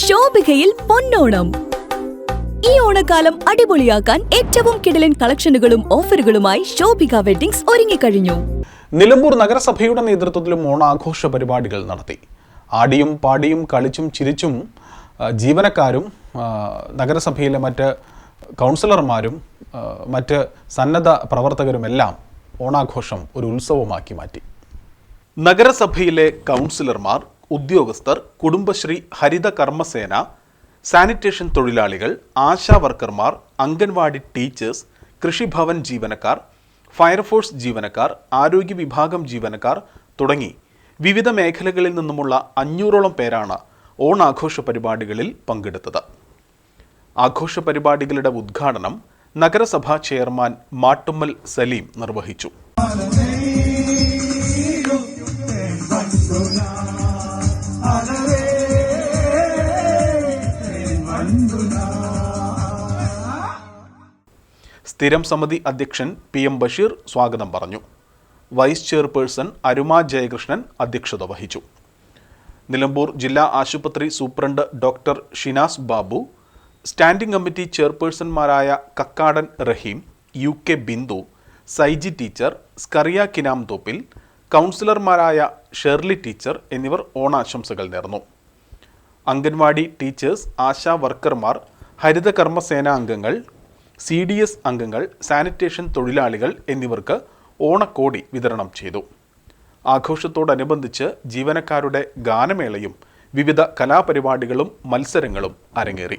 ശോഭികയിൽ പൊന്നോണം. ഈ ഓണക്കാലം അടിപൊളിയാക്കാൻ ഏറ്റവും കിടലൻ കളക്ഷനുകളും ഓഫറുകളുമായി ശോഭിക വെഡിങ്സ് ഒരുങ്ങിക്കഴിഞ്ഞു. നിലമ്പൂർ നഗരസഭയുടെ നേതൃത്വത്തിലും ഓണാഘോഷ പരിപാടികൾ നടത്തി. ആടിയും പാടിയും കളിച്ചും ചിരിച്ചും ജീവനക്കാരും നഗരസഭയിലെ മറ്റ് കൗൺസിലർമാരും മറ്റ് സന്നദ്ധ പ്രവർത്തകരുമെല്ലാം ഓണാഘോഷം ഒരു ഉത്സവമാക്കി മാറ്റി. നഗരസഭയിലെ കൗൺസിലർമാർ ഉദ്യോഗസ്ഥർ കുടുംബശ്രീ ഹരിത കർമ്മസേന സാനിറ്റേഷൻ തൊഴിലാളികൾ ആശാ വർക്കർമാർ അംഗൻവാടി ടീച്ചേഴ്സ് കൃഷിഭവൻ ജീവനക്കാർ ഫയർഫോഴ്സ് ജീവനക്കാർ ആരോഗ്യ വിഭാഗം ജീവനക്കാർ തുടങ്ങി വിവിധ മേഖലകളിൽ നിന്നുമുള്ള അഞ്ഞൂറോളം പേരാണ് ഓണാഘോഷ പരിപാടികളിൽ പങ്കെടുത്തത്. ആഘോഷ പരിപാടികളുടെ ഉദ്ഘാടനം നഗരസഭാ ചെയർമാൻ മാട്ടുമ്മൽ സലീം നിർവഹിച്ചു. സ്ഥിരം സമിതി അധ്യക്ഷൻ പി എം ബഷീർ സ്വാഗതം പറഞ്ഞു. വൈസ് ചെയർപേഴ്സൺ അരുമ ജയകൃഷ്ണൻ അധ്യക്ഷത വഹിച്ചു. നിലമ്പൂർ ജില്ലാ ആശുപത്രി superintendent doctor Shinas Babu standing committee ചെയർപേഴ്സൺമാരായ Kakkadan Raheem U K Bindu Saiji teacher Scaria Kinam Thoppil കൗൺസിലർമാരായ ഷെർലി ടീച്ചർ എന്നിവർ ഓണാശംസകൾ നേർന്നു. അംഗൻവാടി ടീച്ചേഴ്സ് ആശാ വർക്കർമാർ ഹരിതകർമ്മസേന അംഗങ്ങൾ സി ഡി എസ് അംഗങ്ങൾ സാനിറ്റേഷൻ തൊഴിലാളികൾ എന്നിവർക്ക് ഓണക്കോടി വിതരണം ചെയ്തു. ആഘോഷത്തോടനുബന്ധിച്ച് ജീവനക്കാരുടെ ഗാനമേളയും വിവിധ കലാപരിപാടികളും മത്സരങ്ങളും അരങ്ങേറി.